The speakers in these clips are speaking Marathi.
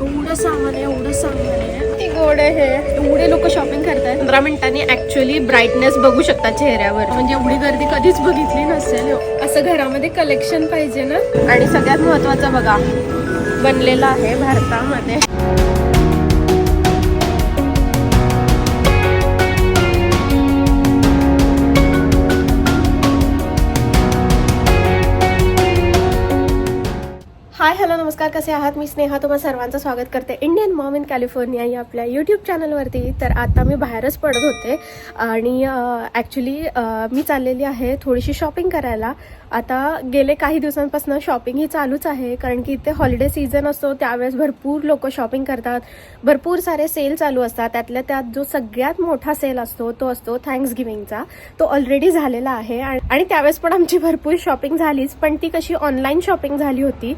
एवढं सामान आहे एवढं सामान आहे. गोड आहे हे. एवढे लोक शॉपिंग करतात पंधरा मिनिटांनी ऍक्च्युली ब्राईटनेस बघू शकता चेहऱ्यावर. म्हणजे एवढी गर्दी कधीच बघितली नसेल असं घरामध्ये कलेक्शन पाहिजे ना? आणि सगळ्यात महत्वाचं बघा बनलेलं आहे भारतामध्ये. हाय हॅलो नमस्कार. कसे आहात? मी स्नेहा. तुम्हाला सर्वांचं स्वागत करते. इंडियन मॉम इन कॅलिफोर्निया या आपल्या यूट्यूब चॅनलवरती तर आता मी बाहेरच पडत होते आणि ॲक्च्युली मी चाललेली आहे थोडीशी शॉपिंग करायला. आता गेले काही दिवसांपासून शॉपिंग ही चालूच आहे कारण की इथे हॉलिडे सीझन असतो त्यावेळेस भरपूर लोक शॉपिंग करतात. भरपूर सारे सेल चालू असतात. त्यातल्या त्यात जो सगळ्यात मोठा सेल असतो तो असतो थँक्स गिविंगचा तो ऑलरेडी झालेला आहे आणि आणि त्यावेळेस पण आमची भरपूर शॉपिंग झालीच पण ती कशी ऑनलाईन शॉपिंग झाली होती.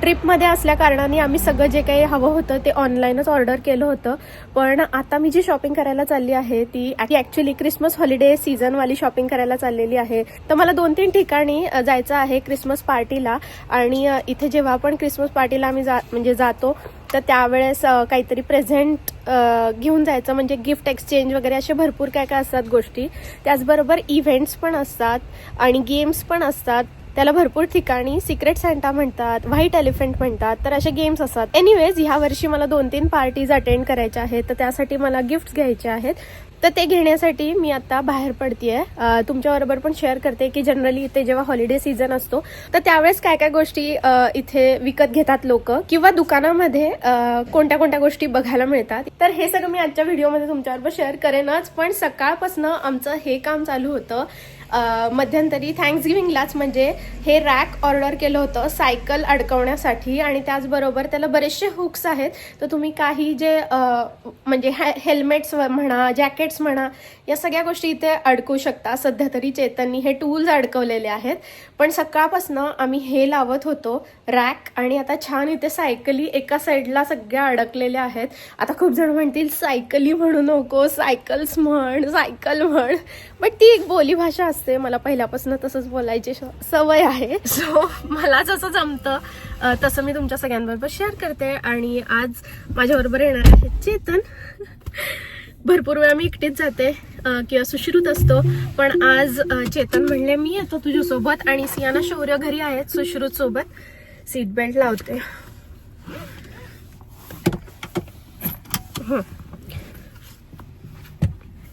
ट्रिपमध्ये असल्या कारणाने आम्ही सगळं जे काही हवं होतं ते ऑनलाईनच ऑर्डर केलं होतं. पण आता मी जी शॉपिंग करायला चालली आहे ती ॲक्च्युली क्रिसमस हॉलिडे सीझनवाली शॉपिंग करायला चाललेली आहे. तर मला दोन तीन ठिकाणी ठिकाणी जायचं आहे क्रिसमस पार्टीला आणि इथे जेव्हा पण क्रिसमस पार्टीला आम्ही जा म्हणजे जातो तर त्यावेळेस काहीतरी प्रेझेंट घेऊन जायचं. म्हणजे गिफ्ट एक्सचेंज वगैरे असे भरपूर काय काय असतात गोष्टी. त्याचबरोबर इव्हेंट्स पण असतात आणि गेम्स पण असतात. त्याला भरपूर ठिकाणी सिक्रेट सँटा म्हणतात व्हाईट एलिफंट म्हणतात तर असे गेम्स असतात. एनिवेज ह्या वर्षी मला दोन तीन पार्टीज अटेंड करायच्या आहेत तर त्यासाठी मला गिफ्ट घ्यायचे आहेत. तर ते घेण्यासाठी मी आता बाहेर पडतीये. आहे तुमच्याबरोबर पण शेअर करते की जनरली इथे जेव्हा हॉलिडे सीझन असतो तर त्यावेळेस काय काय गोष्टी इथे विकत घेतात लोक? किंवा दुकानामध्ये कोणत्या कोणत्या गोष्टी बघायला मिळतात? तर हे सगळं मी आजच्या व्हिडिओमध्ये तुमच्याबरोबर शेअर करेनच पण सकाळपासून आमचं हे काम चालू होतं. मध्यंतरी थँक्सगिविंगलाच म्हणजे हे रॅक ऑर्डर केलं होतं सायकल अडकवण्यासाठी आणि त्याचबरोबर त्याला बरेचसे हुक्स आहेत. तर तुम्ही काही जे म्हणजे हेल्मेट्स म्हणा जॅकेट्स म्हणा या सगळ्या गोष्टी इथे अडकू शकता. सध्या तरी चेतननी हे टूल्स अडकवलेले आहेत. पण सकाळपासून आम्ही हे लावत होतो. रॅक आणि आता छान इथे सायकली एका साईडला सगळ्या अडकलेल्या आहेत. आता खूप जण म्हणतील सायकली म्हणू नको सायकल्स म्हण सायकल म्हण. बट ती एक बोलीभाषा असते. मला पहिल्यापासून तसंच बोलायची श- सवय आहे. सो मला जसं जमतं तसं मी तुमच्या सगळ्यांबरोबर शेअर करते. आणि आज माझ्याबरोबर येणार आहे चेतन. भरपूर वेळा मी एकटीच जाते. किंवा सुश्रुत असतो. पण आज चेतन म्हणले मी येतो तुझ्यासोबत आणि सियाना शौर्य घरी आहेत. सुश्रुत सोबत सीट बेल्ट लावते. हं.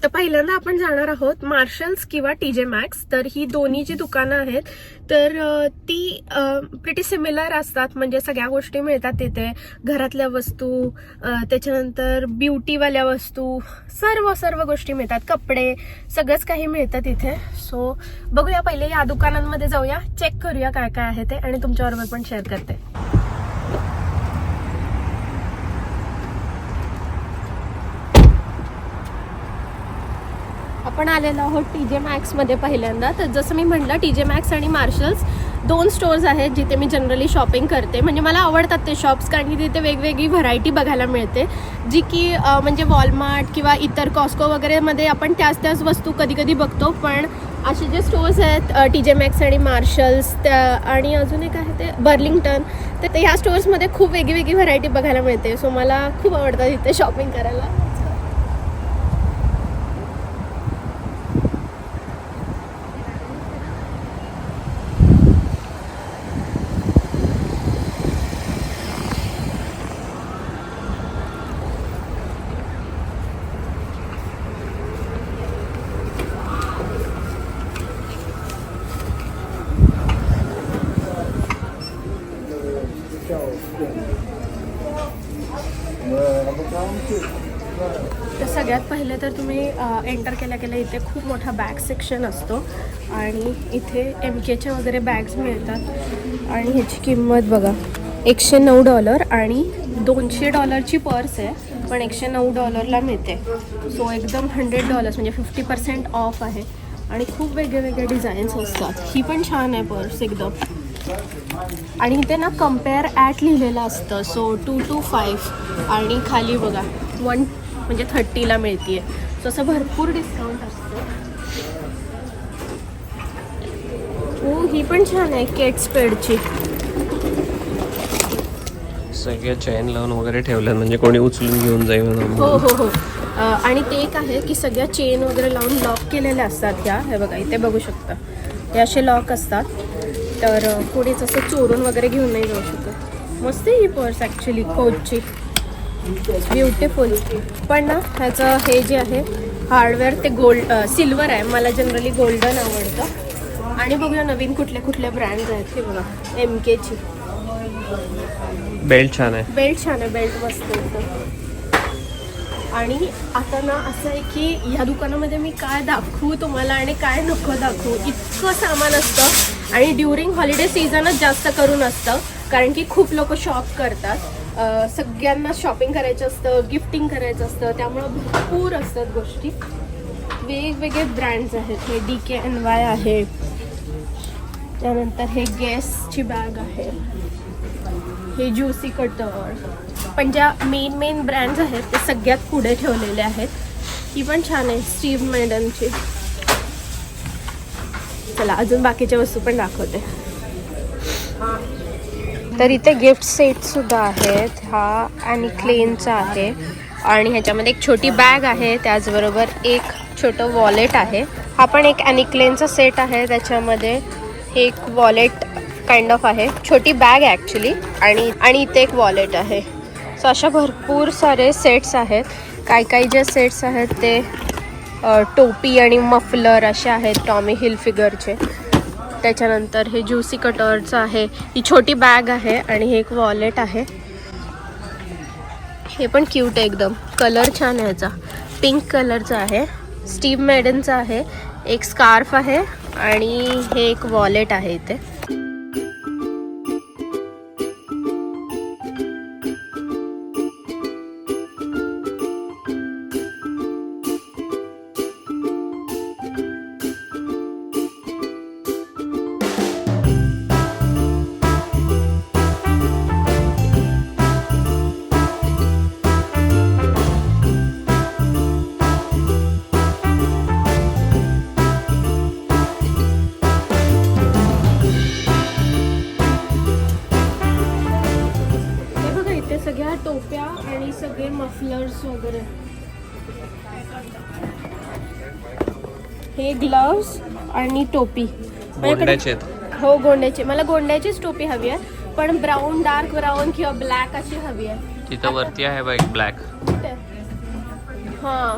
तर पहिल्यांदा आपण जाणार आहोत मार्शल्स किंवा टी जे मॅक्स तर ही दोन्ही जी दुकानं आहेत तर ती प्रिटी सिमिलर असतात. म्हणजे सगळ्या गोष्टी मिळतात तिथे. घरातल्या वस्तू त्याच्यानंतर ब्युटीवाल्या वस्तू सर्व सर्व गोष्टी मिळतात. कपडे सगळंच काही मिळतं तिथे. सो बघूया पहिले या दुकानांमध्ये जाऊया. चेक करूया काय काय आहे ते. आणि तुमच्याबरोबर पण शेअर करते. आपण आलेलो आहोत टी जे मॅक्समध्ये पहिल्यांदा. तर जसं मी म्हटलं टी जे मॅक्स आणि मार्शल्स दोन स्टोर्स आहेत जिथे मी जनरली शॉपिंग करते. म्हणजे मला आवडतात ते शॉप्स कारण की तिथे वेगवेगळी व्हरायटी बघायला मिळते. जी की म्हणजे वॉलमार्ट किंवा इतर कॉस्को वगैरेमध्ये आपण त्याच त्याच वस्तू कधी कधी बघतो. पण असे जे स्टोर्स आहेत टी जे मॅक्स आणि मार्शल्स त्या आणि अजून एक आहे ते बर्लिंग्टन तर ते ह्या स्टोर्समध्ये खूप वेगळी वेगळी व्हरायटी बघायला मिळते. सो मला खूप आवडतं तिथे शॉपिंग करायला तर सगळ्यात पहिले तर तुम्ही एंटर केल्या केल्या इथे खूप मोठा बॅग सेक्शन असतो. आणि इथे एम केच्या वगैरे बॅग्स मिळतात. आणि ह्याची किंमत बघा एकशे नऊ डॉलर आणि दोनशे डॉलरची पर्स आहे पण एकशे नऊ डॉलरला मिळते. सो एकदम हंड्रेड डॉलर्स म्हणजे फिफ्टी पर्सेंट ऑफ आहे. आणि खूप वेगळे वेगळे डिझाईन्स असतात. ही पण छान आहे पर्स एकदम. आणि इथे ना कंपेअर ॲट लिहिलेलं असतं. सो टू टू फाईव्ह आणि खाली बघा वन म्हणजे थर्टीला मिळते सो असं भरपूर डिस्काउंट असतं. हो ही पण छान आहे केट स्पेडची सगळे चेन लावून वगैरे ठेवल्यात म्हणजे कोणी उचलून घेऊन जाईल. हो हो हो. आणि ते एक आहे की सगळ्या चेन वगैरे लावून लॉक केलेल्या असतात ह्या. हे बघा इथे बघू शकता. हे असे लॉक असतात. तर कोणीच असं चोरून वगैरे घेऊन नाही जाऊ शकत. मस्त आहे ही पर्स ॲक्च्युली कोचची ब्युटिफुल पण ना ह्याचं हे जे आहे हार्डवेअर ते गोल्ड सिल्वर आहे. मला जनरली गोल्डन आवडतं. आणि बघूया नवीन कुठले कुठले ब्रँड्स आहेत हे बघा. एम केची बेल्ट छान आहे. बेल्ट छान आहे बेल्ट मस्त एकदम. आणि आता ना असं आहे की ह्या दुकानामध्ये मी काय दाखवू तुम्हाला आणि काय नको दाखवू इतकं सामान असतं. आणि ड्युरिंग हॉलिडे सीझनच जास्त करून असतं. कारण की खूप लोक शॉप करतात. सगळ्यांना शॉपिंग करायचं असतं गिफ्टिंग करायचं असतं त्यामुळं भरपूर असतात गोष्टी. वेगवेगळे ब्रँड्स आहेत. हे डी के एन वाय आहे. त्यानंतर हे गॅसची बॅग आहे. हे ज्युसी कटर पण ज्या मेन मेन ब्रँड्स आहेत ते सगळ्यात पुढे ठेवलेले आहेत. ही पण छान आहे स्टीव मॅडमची चला अजून बाकीच्या वस्तू पण दाखवते. तर इथे गिफ्ट सेट सुद्धा आहेत. हा आणि क्लेनचा आहे. आणि ह्याच्यामध्ये एक छोटी बॅग आहे. त्याचबरोबर एक छोटं वॉलेट आहे. हा पण एक अॅनिक्लेनचा सेट आहे. त्याच्यामध्ये हे एक वॉलेट काइंड ऑफ आहे. छोटी बॅग आहे ॲक्च्युली आणि आणि इथे एक वॉलेट आहे. सो अशा भरपूर सारे सेट्स आहेत. काही काही जे सेट्स आहेत ते टोपी आणि मफलर असे आहेत टॉमी हिल फिगरचे त्याच्यानंतर हे ज्युसी कटर्स आहे. ही छोटी बॅग आहे आणि हे एक वॉलेट आहे. हे पण क्यूट आहे एकदम. कलर छान आहे याचा. पिंक कलरचा आहे. स्टीव मेडनचा आहे. एक स्कार्फ आहे आणि हे एक वॉलेट आहे इथे. आणि टोपी. गोंड्याचे हो गोंड्याची. मला गोंड्याचीच टोपी हवी आहे पण ब्राऊन डार्क ब्राऊन किंवा ब्लॅक अशी हवी आहे. तिथं वरती आहे बघ ब्लॅक. हा.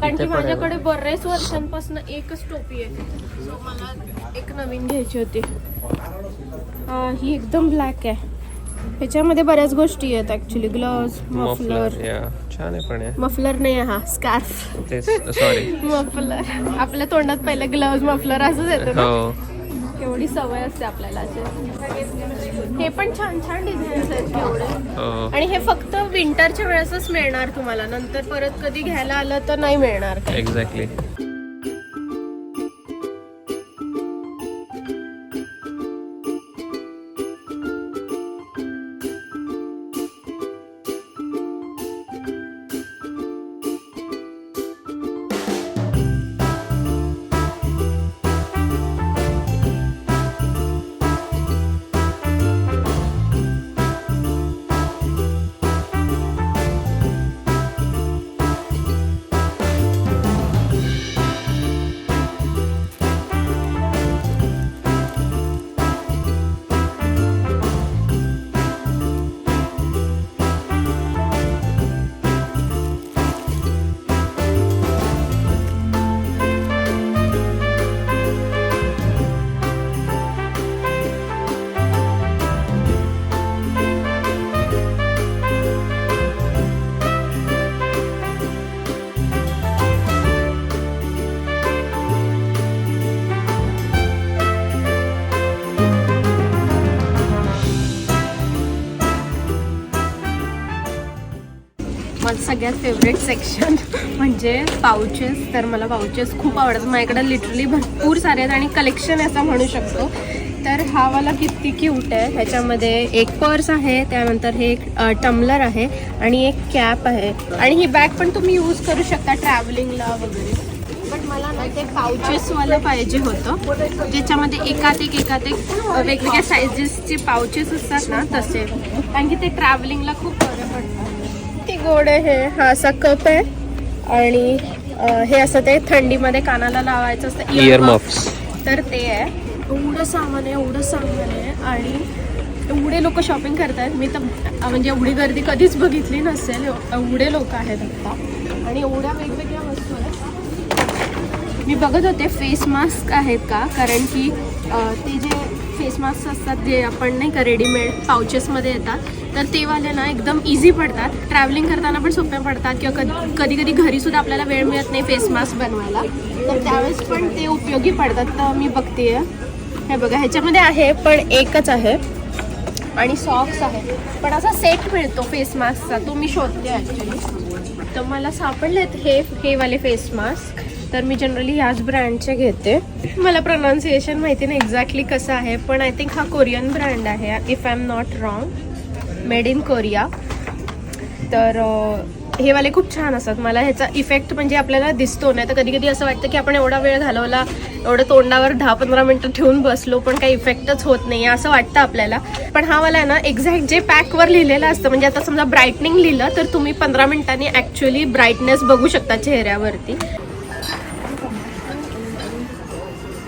कारण की माझ्याकडे बरेच वर्षांपासून एकच टोपी आहे. सो मला एक नवीन घ्यायची होती. ही एकदम ब्लॅक आहे. ह्याच्यामध्ये बऱ्याच गोष्टी आहेत ऍक्च्युली ग्लव्ज मफलर या छान आहे पण मफलर नाही हा स्कार्फ सॉरी मफलर आपल्या तोंडात पहिले ग्लव्ज मफलर असंच येतं ना. हो. सवय असते आपल्याला हे पण छान छान डिझाईन्स आहेत केवढे हो. आणि हे फक्त विंटरच्या वेळेसच मिळणार तुम्हाला. नंतर परत कधी घ्यायला आलं तर नाही मिळणार एक्झॅक्टली माझं सगळ्यात फेवरेट सेक्शन म्हणजे पाउचेस तर मला पाउचेस खूप आवडतात. माझ्याकडे लिटरली भरपूर सारे आहेत आणि कलेक्शन असं म्हणू शकतो. तर हा वाला किती क्यूट आहे. ह्याच्यामध्ये एक पर्स आहे त्यानंतर हे एक टम्बलर आहे आणि एक कॅप आहे. आणि ही बॅग पण तुम्ही यूज करू शकता ट्रॅव्हलिंगला वगैरे. बट पण मला ना ते पाउचेसवालं पाहिजे होतं. ज्याच्यामध्ये एकात एक एकात एक वेगवेगळ्या सायझेसचे पाउचेस असतात ना तसे. कारण की ते ट्रॅव्हलिंगला खूप बरं पडतं. गोड आहे हे हा असा कप आहे. आणि अ, हे असं ते थंडीमध्ये कानाला लावायचं असतं इयर तर ते आहे. एवढं सामान आहे एवढं सामान आहे. आणि एवढे लोक शॉपिंग करतायत. मी तर म्हणजे एवढी गर्दी कधीच बघितली नसेल. एव- एवढे लोक आहेत आता. आणि एवढ्या वेगवेगळ्या वस्तू आहेत. मी बघत होते फेस मास्क आहेत का? कारण की अं, ते जे फेस मास्क असतात जे आपण नाही का रेडीमेड पाउचेसमध्ये येतात तर ते वाले ना एकदम इझी पडतात. ट्रॅव्हलिंग करताना पण सोप्या पडतात किंवा कधी कधी कधी घरीसुद्धा आपल्याला वेळ मिळत नाही फेस मास्क बनवायला. तर त्यावेळेस पण ते उपयोगी पडतात. तर मी बघते हे बघा ह्याच्यामध्ये आहे पण एकच आहे. आणि सॉक्स आहे. पण असा सेट मिळतो फेस मास्कचा तो मी शोधते ॲक्च्युली तर मला सापडलेत हे हे वाले फेस मास्क तर मी जनरली ह्याच ब्रँडचे घेते. मला प्रोनाऊन्सिएशन माहिती नाही एक्झॅक्टली कसं आहे पण आय थिंक हा कोरियन ब्रँड आहे if I am not wrong made in Korea. तर हे वाले खूप छान असतात. मला ह्याचा इफेक्ट म्हणजे आपल्याला दिसतो नाही. तर कधी कधी असं वाटतं की आपण एवढा वेळ घालवला एवढं तोंडावर दहा पंधरा मिनटं ठेवून बसलो पण काही इफेक्टच होत नाही असं वाटतं आपल्याला. पण हा वाला आहे ना एक्झॅक्ट जे पॅकवर लिहिलेलं असतं म्हणजे आता समजा ब्राईटनिंग लिहिलं तर तुम्ही पंधरा मिनिटांनी ॲक्च्युली ब्राईटनेस बघू शकता चेहऱ्यावरती.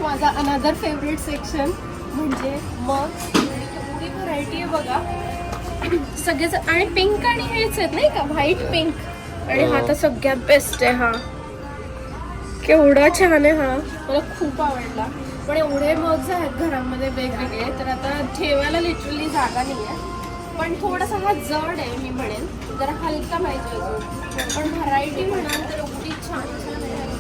माझा अनदर फेवरेट सेक्शन म्हणजे मग व्हरायटी आहे बघा. सगळेच आणि पिंक आणि हेच आहेत नाही का? व्हाईट पिंक आणि हा तर सगळ्यात बेस्ट आहे हा. केवढा छान आहे हा. मला खूप आवडला. पण एवढे मग्स आहेत घरामध्ये वेगवेगळे तर आता ठेवायला लिटरली जागा नाही आहे पण थोडासा हा जड आहे मी म्हणेन. जरा हलका पाहिजे अजून. पण व्हरायटी म्हणाल तर एवढी छान छान आहे.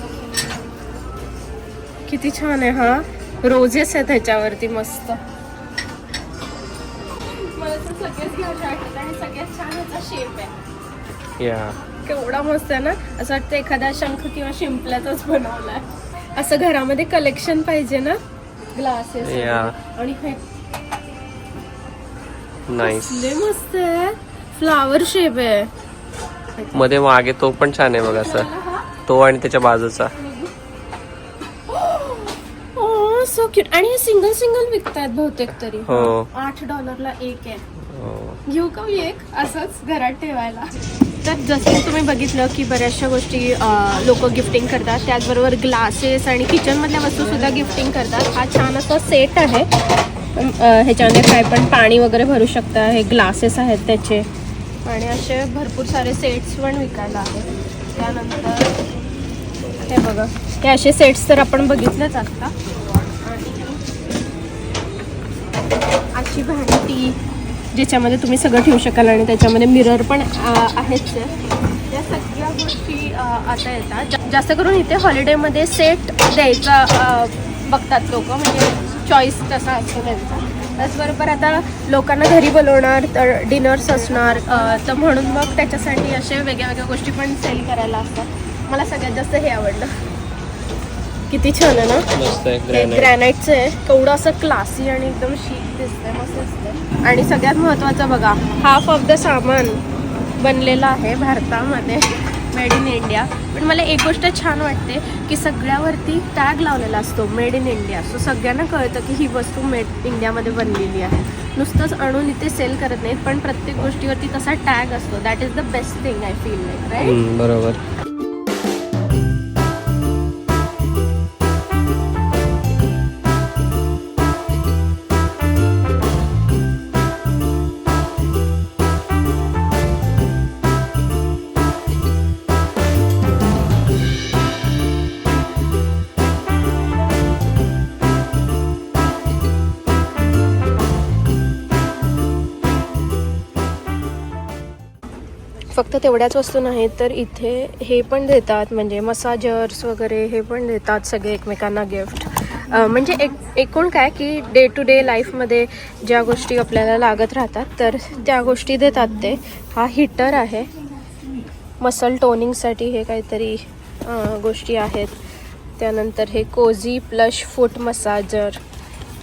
किती छान आहे हा. रोजेस आहेत ह्याच्यावरती मस्त. तर सगळेच घ्यायचे वाटतात आणि सगळ्यात छान ह्याचा शेप आहे. या केवढा मस्त आहे ना? असं वाटतं एखादा शंख किंवा शिंपल्याचाच बनवलाय. असं घरामध्ये कलेक्शन पाहिजे ना? ग्लासेस. आणि हे. नाईस लय मस्त आहे. फ्लावर शेप आहे. मध्ये मागे तो पण छान आहे बघ असं. तो आणि त्याच्या बाजूचा. सो क्यूट आणि हे सिंगल सिंगल विकतायत बहुतेक तरी. हो. आठ डॉलरला एक आहे. घेऊ का मी एक? असंच घरात ठेवायला. तर जसं की तुम्ही बघितलं की बऱ्याचशा गोष्टी लोक गिफ्टिंग करतात. त्याचबरोबर ग्लासेस आणि किचनमधल्या वस्तू सुद्धा गिफ्टिंग करतात. हा छान असा सेट आहे. ह्याच्यामध्ये काय पण पाणी वगैरे भरू शकता. हे ग्लासेस आहेत त्याचे. आणि असे भरपूर सारे सेट्स पण विकायला आहेत. त्यानंतर हे बघा. हे असे सेट्स तर आपण बघितलेच आत्ता आणि अशी भांडी ज्याच्यामध्ये तुम्ही सगळं ठेवू शकाल आणि त्याच्यामध्ये मिरर पण अ, आहेच या सगळ्या गोष्टी आता येतात. जास्त करून इथे हॉलिडेमध्ये सेट द्यायचा बघतात लोक. म्हणजे चॉईस तसा असतो त्यांचा. त्याचबरोबर आता लोकांना घरी बोलवणार तर डिनर्स असणार तर म्हणून मग त्याच्यासाठी असे वेगळ्या वेगळ्या गोष्टी पण सेल करायला असतात. मला सगळ्यात जास्त हे आवडलं. किती छान आहे ना? मस्त आहे केवढं असं क्लासी आणि एकदम शीक दिसतंय मस्त दिसतंय. आणि सगळ्यात महत्त्वाचं बघा हाफ ऑफ द सामान बनलेलं आहे भारतामध्ये मेड इन इंडिया पण मला एक गोष्ट छान वाटते की सगळ्यावरती टॅग लावलेला असतो मेड इन इंडिया सो सगळ्यांना कळतं की ही वस्तू मेड इंडियामध्ये बनलेली आहे. नुसतंच आणून इथे सेल करत नाहीत पण प्रत्येक गोष्टीवरती तसा टॅग असतो. That is the best thing I feel like right बरोबर. फक्त तेवढ्याच वस्तू नाहीत तर इथे हे पण देतात म्हणजे मसाजर्स वगैरे हे पण देतात सगळे एकमेकांना गिफ्ट. म्हणजे एक एकूण काय की डे टू डे लाईफमध्ये ज्या गोष्टी आपल्याला लागत राहतात तर त्या गोष्टी देतात ते. हा हिटर आहे. मसल टोनिंगसाठी हे काहीतरी गोष्टी आहेत. त्यानंतर हे कोझी प्लश फूट मसाजर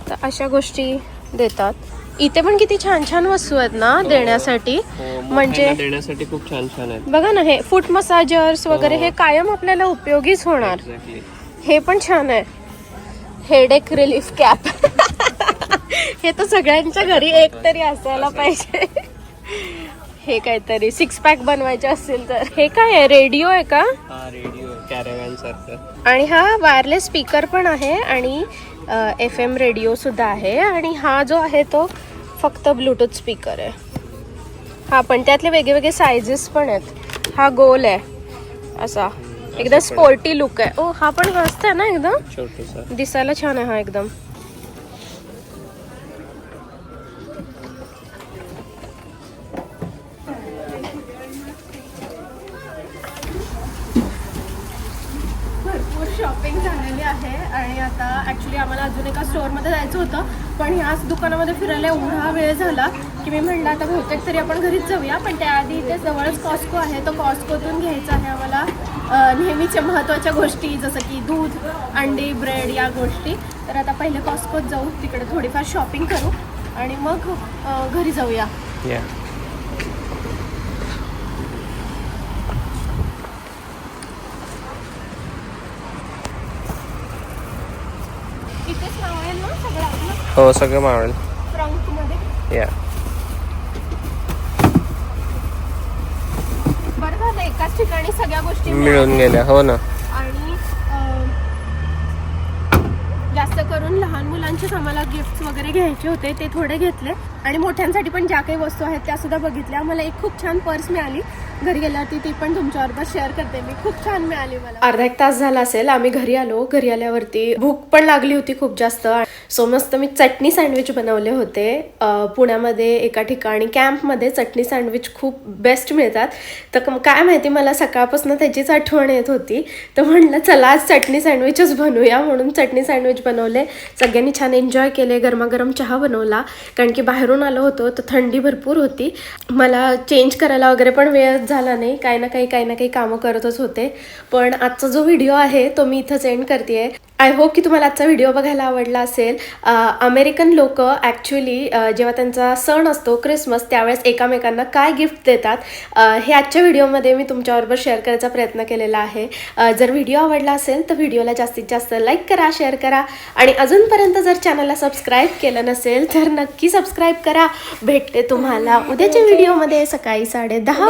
तर अशा गोष्टी देतात. इथे पण किती छान छान वस्तू आहेत ना देण्यासाठी? म्हणजे म्हणजे देण्यासाठी खूप छान छान आहेत. बघा ना हे फूट मसाजर्स वगैरे हो. हे कायम आपल्याला उपयोगीच होणार. हे पण छान आहे. हेडेक रिलीफ कॅप हे तर सगळ्यांच्या घरी एक तरी असायला पाहिजे. हे काहीतरी सिक्स पॅक बनवायचे असेल तर. हे काय आहे? रेडिओ आहे का? हा रेडिओ सारखं. आणि हा वायरलेस स्पीकर पण आहे आणि एफ एम रेडिओ सुद्धा आहे. आणि हा जो आहे तो फक्त ब्लूटूथ स्पीकर आहे. हा पण त्यातले वेगळे वेगळे सायझेस पण आहेत. हा गोल आहे. असा. एकदम स्पोर्टी लुक आहे. ओ हा पण मस्त आहे ना एकदम? दिसायला छान आहे हा एकदम. आता ॲक्च्युली आम्हाला अजून एका स्टोअरमध्ये जायचं होतं. पण ह्याच दुकानामध्ये फिरायला एवढा वेळ झाला की मी म्हणलं आता बहुतेक तरी आपण घरीच जाऊया. पण त्याआधी इथे जवळच कॉस्को आहे. तो कॉस्कोतून घ्यायचा आहे आम्हाला नेहमीच्या महत्त्वाच्या गोष्टी जसं की दूध अंडी ब्रेड या गोष्टी. तर आता पहिले कॉस्कोत जाऊ. तिकडे थोडीफार शॉपिंग करू. आणि मग घरी जाऊया या इथेच नाव आहे ना सगळं हो सगळं फ्रंटमध्ये? या. एकाच ठिकाणी सगळ्या गोष्टी मिळून गेल्या हो ना. आणि जास्त करून लहान मुलांचेच आम्हाला गिफ्ट वगैरे घ्यायचे होते ते थोडे घेतले. आणि मोठ्यांसाठी पण ज्या काही वस्तू आहेत त्या सुद्धा बघितल्या. मला एक खूप छान पर्स मिळाली. घरी गेल्यावरती ती पण तुमच्याबरोबर शेअर करते. मी खूप छान मिळाली मला. अर्धा एक तास झाला असेल आम्ही घरी आलो. घरी आल्यावरती भूक पण लागली होती खूप जास्त. सो मस्त मी चटणी सँडविच बनवले होते. पुण्यामध्ये एका ठिकाणी कॅम्पमध्ये चटणी सँडविच खूप बेस्ट मिळतात. तर काय माहिती मला सकाळपासून त्याचीच आठवण येत होती. तर म्हणलं चला आज चटणी सँडविचच बनवूया. म्हणून चटणी सँडविच बनवले. सगळ्यांनी छान एन्जॉय केले. गरमागरम चहा बनवला. कारण की बाहेरून आलो होतो तर थंडी भरपूर होती. मला चेंज करायला वगैरे पण वेळ झाला नाही काही ना काही काही ना काही कामं करतच होते. पण आजचा जो व्हिडिओ आहे तो मी इथंच एंड करते आय होप की तुम्हाला आजचा व्हिडिओ बघायला आवडला असेल. अमेरिकन लोक ॲक्च्युली जेव्हा त्यांचा सण असतो क्रिसमस त्यावेळेस एकामेकांना काय गिफ्ट देतात हे आजच्या व्हिडिओमध्ये मी तुमच्याबरोबर शेअर करायचा प्रयत्न केलेला आहे. जर व्हिडिओ आवडला असेल तर व्हिडिओला जास्तीत जास्त लाईक करा शेअर करा आणि अजूनपर्यंत जर चॅनलला सबस्क्राईब केलं नसेल तर नक्की सबस्क्राईब करा. भेटते तुम्हाला उद्याच्या व्हिडिओमध्ये सकाळी साडे दहा